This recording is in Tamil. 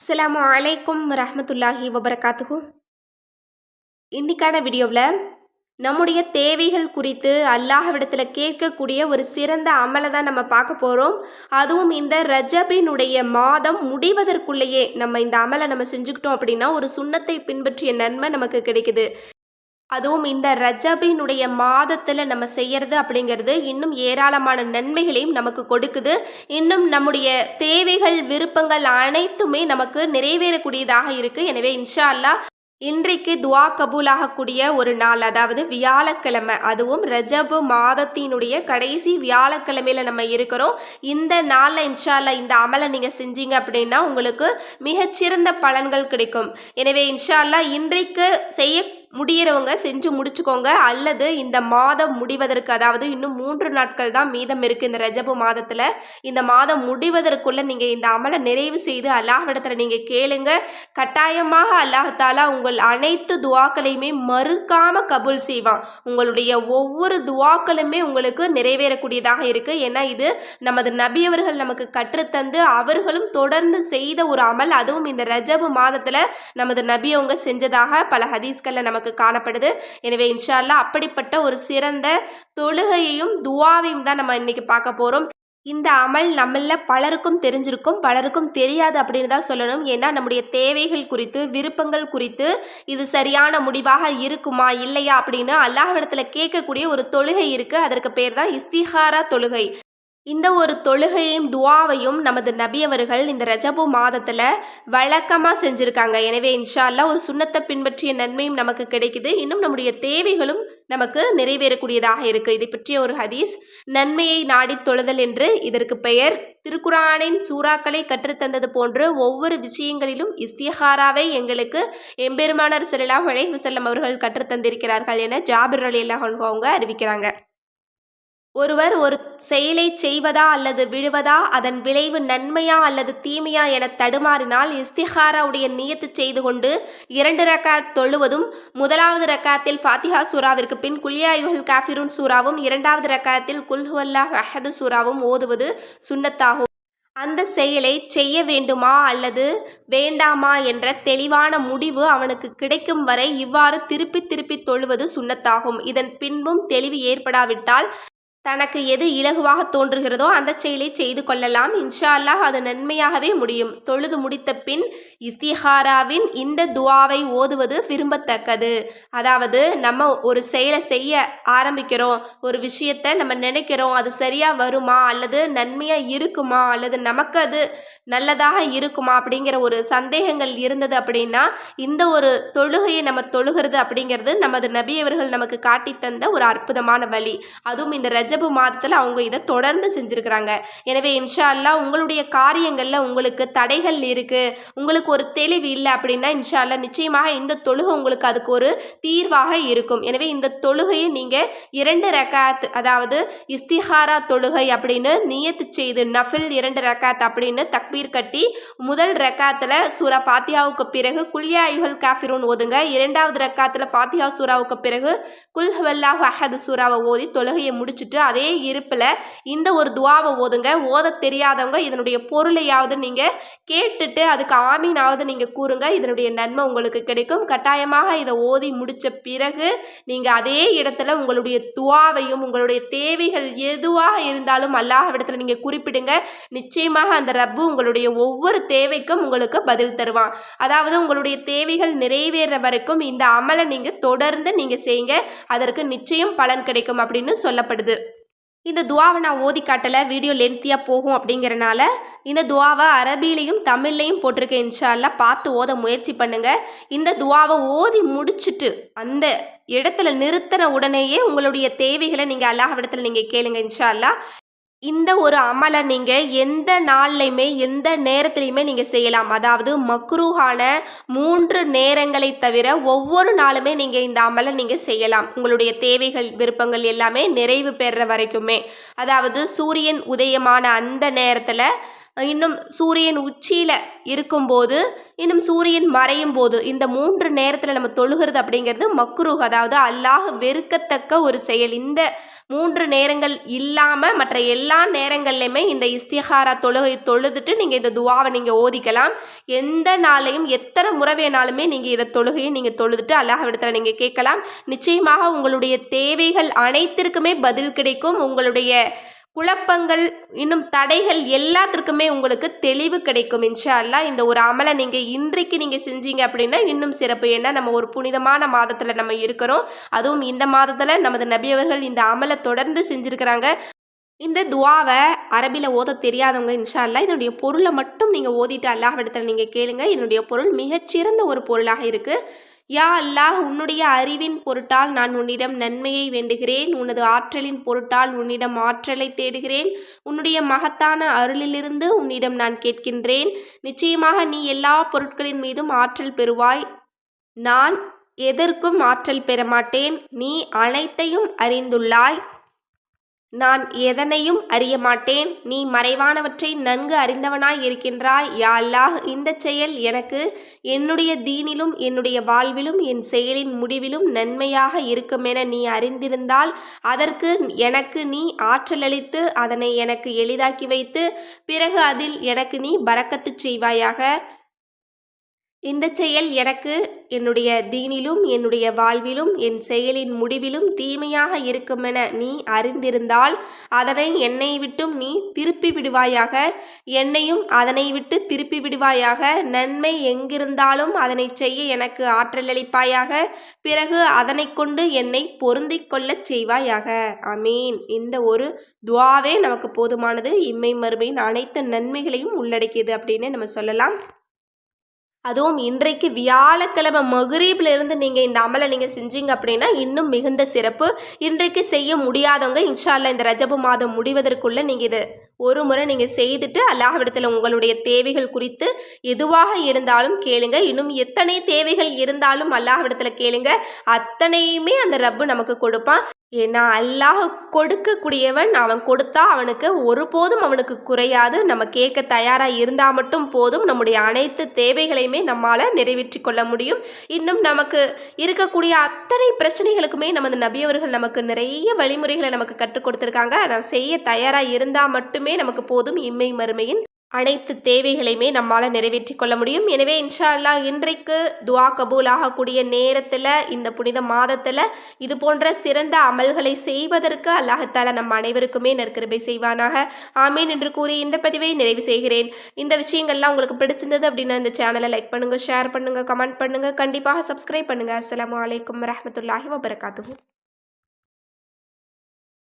அஸ்லாம் அலைக்கும் ரஹமத்துல்லாஹி வபரகாத்துஹு. இன்னைக்கான வீடியோவில் நம்முடைய தேவைகள் குறித்து அல்லாஹ்விடத்தில் கேட்கக்கூடிய ஒரு சிறந்த அமலை தான் நம்ம பார்க்க போகிறோம் அதுவும் இந்த ரஜபினுடைய மாதம் முடிவதற்குள்ளேயே நம்ம இந்த அமலை நம்ம செஞ்சுக்கிட்டோம் அப்படின்னா ஒரு சுண்ணத்தை பின்பற்றிய நன்மை நமக்கு கிடைக்குது. அதுவும் இந்த ரஜபினுடைய மாதத்தில் நம்ம செய்கிறது அப்படிங்கிறது இன்னும் ஏராளமான நன்மைகளையும் நமக்கு கொடுக்குது. இன்னும் நம்முடைய தேவைகள் விருப்பங்கள் அனைத்துமே நமக்கு நிறைவேறக்கூடியதாக இருக்குது எனவே இன்ஷா அல்லாஹ் இன்றைக்கு துவா கபூலாகக்கூடிய ஒரு நாள் அதாவது வியாழக்கிழமை அதுவும் ரஜபு மாதத்தினுடைய கடைசி வியாழக்கிழமையில நம்ம இருக்கிறோம். இந்த நாளில் இன்ஷால்லா இந்த அமலை நீங்கள் செஞ்சீங்க அப்படின்னா உங்களுக்கு மிகச்சிறந்த பலன்கள் கிடைக்கும். எனவே இன்ஷா அல்லாஹ் இன்றைக்கு செய்ய முடியிறவங்க செஞ்சு முடிச்சுக்கோங்க. அல்லது இந்த மாதம் முடிவதற்கு அதாவது இன்னும் மூன்று நாட்கள் தான் மீதம் இருக்குது இந்த ரஜபு மாதத்தில். இந்த மாதம் முடிவதற்குள்ளே நீங்கள் இந்த அமலை நிறைவு செய்து அல்லாஹ்விடத்தில் நீங்கள் கேளுங்க. கட்டாயமாக அல்லாஹாலா உங்கள் அனைத்து துவாக்களையுமே மறுக்காம கபூல் செய்வான். உங்களுடைய ஒவ்வொரு துவாக்களுமே உங்களுக்கு நிறைவேறக்கூடியதாக இருக்குது ஏன்னா இது நமது நபியவர்கள் நமக்கு கற்றுத்தந்து அவர்களும் தொடர்ந்து செய்த ஒரு அமல். அதுவும் இந்த ரஜபு மாதத்தில் நமது நபி அவங்க செஞ்சதாக பல ஹதீஸ்களில் நமக்கு காணப்படுது. எனவே இன்ஷா அல்லாஹ் அப்படிப்பட்ட ஒரு சிறந்த தொழுகையையும் துவாவையும் தான் நம்ம இன்னைக்கு பார்க்க போகிறோம் இந்த அமல் நம்மள பலருக்கும் தெரிஞ்சிருக்கும் பலருக்கும் தெரியாது அப்படின்னு தான் சொல்லணும். ஏன்னா நம்முடைய தேவைகள் குறித்து விருப்பங்கள் குறித்து இது சரியான முடிவாக இருக்குமா இல்லையா அப்படின்னு அல்லாஹ்விடத்தில் கேட்கக்கூடிய ஒரு தொழுகை இருக்குது அதற்கு பேர் தான் இஸ்திஹாரா தொழுகை. இந்த ஒரு தொழுகையும் துவாவையும் நமது நபி அவர்கள் இந்த ரஜபு மாதத்தில் வழக்கமாக செஞ்சுருக்காங்க. எனவே இன்ஷா ஒரு சுண்ணத்தை பின்பற்றிய நன்மையும் நமக்கு கிடைக்குது. இன்னும் நம்முடைய தேவைகளும் நமக்கு நிறைவேறக்கூடியதாக இருக்குது இதை பற்றிய ஒரு ஹதீஸ் நன்மையை நாடி தொழுதல் என்று இதற்கு பெயர். திருக்குரானின் சூறாக்களை கற்றுத்தந்தது போன்று ஒவ்வொரு விஷயங்களிலும் இஸ்திஹாராவை எங்களுக்கு எம்பெருமானர் செல்லா அலைஹி வஸல்லம் அவர்கள் கற்றுத்தந்திருக்கிறார்கள் என ஜாபிர் அலி அல்லாஹ் அவங்க அறிவிக்கிறாங்க. ஒருவர் ஒரு செயலை செய்வதா அல்லது விழுவதா அதன் விளைவு நன்மையா அல்லது தீமையா என தடுமாறினால் இஸ்திஹாராவுடைய நியத்து செய்து கொண்டு இரண்டு ரக்காத் தொழுவதும் முதலாவது ரக்காத்தில் ஃபாத்திஹா சூராவிற்கு பின் குல்யாயுல் காஃபிரூன் சூராவும் இரண்டாவது ரக்காத்தில் குல்ஹுவல்லா அஹது சூராவும் ஓதுவது சுன்னத்தாகும் அந்த செயலை செய்ய வேண்டுமா அல்லது வேண்டாமா என்ற தெளிவான முடிவு அவனுக்கு கிடைக்கும் வரை இவ்வாறு திருப்பி திருப்பி தொழுவது சுண்ணத்தாகும். இதன் பின்பும் தெளிவு ஏற்படாவிட்டால் தனக்கு எது இலகுவாக தோன்றுகிறதோ அந்த செயலை செய்து கொள்ளலாம். இன்ஷா அல்லாஹ் அது நன்மையாகவே முடியும். தொழுது முடித்த பின் இஸ்திஹாராவின் இந்த துவாவை ஓதுவது விரும்பத்தக்கது. அதாவது நம்ம ஒரு செயலை செய்ய ஆரம்பிக்கிறோம் ஒரு விஷயத்தை நம்ம நினைக்கிறோம் அது சரியாக வருமா? அல்லது நன்மையாக இருக்குமா? அல்லது நமக்கு அது நல்லதாக இருக்குமா? அப்படிங்கிற ஒரு சந்தேகங்கள் இருந்தது அப்படின்னா இந்த ஒரு தொழுகையை நம்ம தொழுகிறது அப்படிங்கிறது நமது நபியவர்கள் நமக்கு காட்டி தந்த ஒரு அற்புதமான வழி. அதுவும் இந்த ரஜபு மாதத்தில் அவங்க இதை தொடர்ந்து செஞ்சுருக்கிறாங்க. எனவே இன்ஷா அல்லா உங்களுடைய காரியங்களில் உங்களுக்கு தடைகள் இருக்குது உங்களுக்கு ஒரு தெளிவு இல்லை அப்படின்னா இன்ஷா அல்லாஹ் நிச்சயமாக இந்த தொழுகை உங்களுக்கு அதுக்கு ஒரு தீர்வாக இருக்கும். எனவே இந்த தொழுகையை நீங்கள் இரண்டு ரக்காத் அதாவது இஸ்திஹாரா தொழுகை அப்படின்னு நியத்து செய்து நஃபில் இரண்டு ரக்காத் அப்படின்னு தக்பீர் கட்டி முதல் ரக்காத்தில் சூரா ஃபாத்தியாவுக்கு பிறகு குல்யாயுகள் காஃபிரூன் ஓதுங்க. இரண்டாவது ரக்காத்தில் ஃபாத்தியா சூராவுக்கு பிறகு குல்ஹவல்லாஹ் அஹது சூராவை ஓதி தொழுகையை முடிச்சுட்டு அதே இருப்பில் இந்த ஒரு துவாவை ஓதுங்க. ஓத தெரியாதவங்க இதனுடைய பொருளையாவது நீங்கள் கேட்டுட்டு அதுக்கு ஆமீனாவது நீங்கள் கூறுங்க. இதனுடைய நன்மை உங்களுக்கு கிடைக்கும். கட்டாயமாக இதை ஓதி முடித்த பிறகு நீங்கள் அதே இடத்துல உங்களுடைய துவாவையும் உங்களுடைய தேவைகள் எதுவாக இருந்தாலும் அல்லாஹ்விடத்தில் நீங்கள் குறிப்பிடுங்க. நிச்சயமாக அந்த ரப்பு உங்களுடைய ஒவ்வொரு தேவைக்கும் உங்களுக்கு பதில் தருவான். அதாவது உங்களுடைய தேவைகள் நிறைவேற வரைக்கும் இந்த அமலை நீங்கள் தொடர்ந்து நீங்கள் செய்யுங்க அதற்கு நிச்சயம் பலன் கிடைக்கும் அப்படின்னு சொல்லப்படுது. இந்த துவாவை நான் ஓதி காட்டலை வீடியோ லென்த்தியாக போகும் அப்படிங்கிறனால இந்த துவாவை அரபிலையும் தமிழ்லையும் போட்டிருக்கேன் இன்ஷால்லாம் பார்த்து ஓத முயற்சி பண்ணுங்கள் இந்த துவாவை ஓதி முடிச்சுட்டு அந்த இடத்துல நிறுத்தின உடனேயே உங்களுடைய தேவைகளை நீங்கள் அல்லாஹ் இடத்துல நீங்கள் கேளுங்க இன்ஷால்லா இந்த ஒரு அமலை நீங்கள் எந்த நாள்லையுமே எந்த நேரத்துலையுமே நீங்கள் செய்யலாம். அதாவது மக்ரூஹான மூன்று நேரங்களை தவிர ஒவ்வொரு நாளுமே நீங்கள் இந்த அமலை நீங்கள் செய்யலாம். உங்களுடைய தேவைகள் விருப்பங்கள் எல்லாமே நிறைவு பெறுற வரைக்குமே. அதாவது சூரியன் உதயமான அந்த நேரத்தில் இன்னும் சூரியன் உச்சியில் இருக்கும்போது இன்னும் சூரியன் மறையும் போது இந்த மூன்று நேரத்தில் நம்ம தொழுகிறது அப்படிங்கிறது மக்ரூஹ் அதாவது அல்லாஹ் வெறுக்கத்தக்க ஒரு செயல். இந்த மூன்று நேரங்கள் இல்லாமல் மற்ற எல்லா நேரங்கள்லையுமே இந்த இஸ்திஹாரா தொழுகை தொழுதுட்டு நீங்கள் இந்த துவாவை நீங்கள் ஓதிக்கலாம். எந்த நாளையும் எத்தனை முறை வேணாலுமே நீங்கள் இதை தொழுகையை நீங்கள் தொழுதுட்டு அல்லாஹ் இடத்துல நீங்கள் கேட்கலாம். நிச்சயமாக உங்களுடைய தேவைகள் அனைத்திற்குமே பதில் கிடைக்கும். உங்களுடைய குழப்பங்கள் இன்னும் தடைகள் எல்லாத்திற்குமே உங்களுக்கு தெளிவு கிடைக்கும் இன்ஷா இந்த ஒரு அமலை நீங்கள் இன்றைக்கு நீங்கள் செஞ்சீங்க அப்படின்னா இன்னும் சிறப்பு. ஏன்னா நம்ம ஒரு புனிதமான மாதத்தில் நம்ம இருக்கிறோம். அதுவும் இந்த மாதத்தில் நமது நபியவர்கள் இந்த அமலை தொடர்ந்து செஞ்சுருக்கிறாங்க. இந்த துவாவை அரபியில் ஓத தெரியாதவங்க இன்ஷா அல்லா இதனுடைய பொருளை மட்டும் நீங்கள் ஓதிட்டு அல்லாஹ் இடத்துல நீங்கள் கேளுங்க. இதனுடைய பொருள் மிகச்சிறந்த ஒரு பொருளாக இருக்குது யா அல்லாஹ் உன்னுடைய அறிவின் பொருட்டால் நான் உன்னிடம் நன்மையை வேண்டுகிறேன். உனது ஆற்றலின் பொருட்டால் உன்னிடம் ஆற்றலை தேடுகிறேன். உன்னுடைய மகத்தான அருளிலிருந்து உன்னிடம் நான் கேட்கின்றேன். நிச்சயமாக நீ எல்லா பொருட்களின் மீதும் ஆற்றல் பெறுவாய். நான் எதற்கும் ஆற்றல் பெற மாட்டேன். நீ அனைத்தையும் அறிந்துள்ளாய். நான் எதனையும் அறிய மாட்டேன் நீ மறைவானவற்றை நன்கு அறிந்தவனாய் இருக்கின்றாய் யா அல்லாஹ் இந்த செயல் எனக்கு என்னுடைய தீனிலும் என்னுடைய வாழ்விலும் என் செயலின் முடிவிலும் நன்மையாக இருக்குமென நீ அறிந்திருந்தால் அதற்கு எனக்கு நீ ஆற்றலளித்து அதனை எனக்கு எளிதாக்கி வைத்து பிறகு அதில் எனக்கு நீ பறக்கத்துச் செய்வாயாக. இந்த செயல் எனக்கு என்னுடைய தீனிலும் என்னுடைய வாழ்விலும் என் செயலின் முடிவிலும் தீமையாக இருக்குமென நீ அறிந்திருந்தால் அதனை என்னை விட்டும் நீ திருப்பி விடுவாயாக என்னையும் அதனை விட்டு திருப்பி விடுவாயாக நன்மை எங்கிருந்தாலும் அதனை செய்ய எனக்கு ஆற்றலளிப்பாயாக. பிறகு அதனை கொண்டு என்னை பொருந்திக் கொள்ளச் செய்வாயாக. அமீன் இந்த ஒரு துவாவே நமக்கு போதுமானது. இம்மை மறுமையின் அனைத்து நன்மைகளையும் உள்ளடக்கியது அப்படின்னு நம்ம சொல்லலாம். அதுவும் இன்றைக்கு வியாழக்கிழமை மகரீப்ல இருந்து நீங்கள் இந்த அமலை நீங்கள் செஞ்சீங்க அப்படின்னா இன்னும் மிகுந்த சிறப்பு. இன்றைக்கு செய்ய முடியாதவங்க இன்ஷால்லா இந்த ரஜபு மாதம் முடிவதற்குள்ளே நீங்கள் இதை ஒரு முறை நீங்கள் செய்துட்டு அல்லாஹ்விடத்தில் உங்களுடைய தேவைகள் குறித்து எதுவாக இருந்தாலும் கேளுங்க. இன்னும் எத்தனை தேவைகள் இருந்தாலும் அல்லாஹ்விடத்தில் கேளுங்க. அத்தனையுமே அந்த ரப்பு நமக்கு கொடுப்பான். ஏன்னா அல்லாஹ் கொடுக்கக்கூடியவன் அவன் கொடுத்தா அவனுக்கு ஒருபோதும் அவனுக்கு குறையாது. நம்ம கேட்க தயாராக இருந்தால் மட்டும் போதும். நம்முடைய அனைத்து தேவைகளையுமே நம்மால் நிறைவேற்றி கொள்ள முடியும். இன்னும் நமக்கு இருக்கக்கூடிய அத்தனை பிரச்சனைகளுக்குமே நமது நபியவர்கள் நமக்கு நிறைய வழிமுறைகளை நமக்கு கற்றுக் கொடுத்துருக்காங்க. அதை செய்ய தயாராக இருந்தால் மட்டுமே நமக்கு போதும். இம்மை மறுமையின் அனைத்து தேவைகளையுமே நம்மால் நிறைவேற்றி கொள்ள முடியும். எனவே இன்ஷா அல்லாஹ் இன்றைக்கு துவா கபூல் ஆகக்கூடிய நேரத்தில் இந்த புனித மாதத்தில் இது போன்ற சிறந்த அமல்களை செய்வதற்கு அல்லாஹத்தால நம் அனைவருக்குமே நற்கிருபை செய்வானாக. ஆமீன் என்று கூறி இந்த பதிவை நிறைவு செய்கிறேன். இந்த விஷயங்கள்லாம் உங்களுக்கு பிடிச்சிருந்தது அப்படின்னா இந்த சேனலை லைக் பண்ணுங்கள் ஷேர் பண்ணுங்கள் கமெண்ட் பண்ணுங்கள் கண்டிப்பாக சப்ஸ்கிரைப் பண்ணுங்கள் அஸ்லாம் வலைக்கம் வரமத்துல்லாஹி வபரகாத்து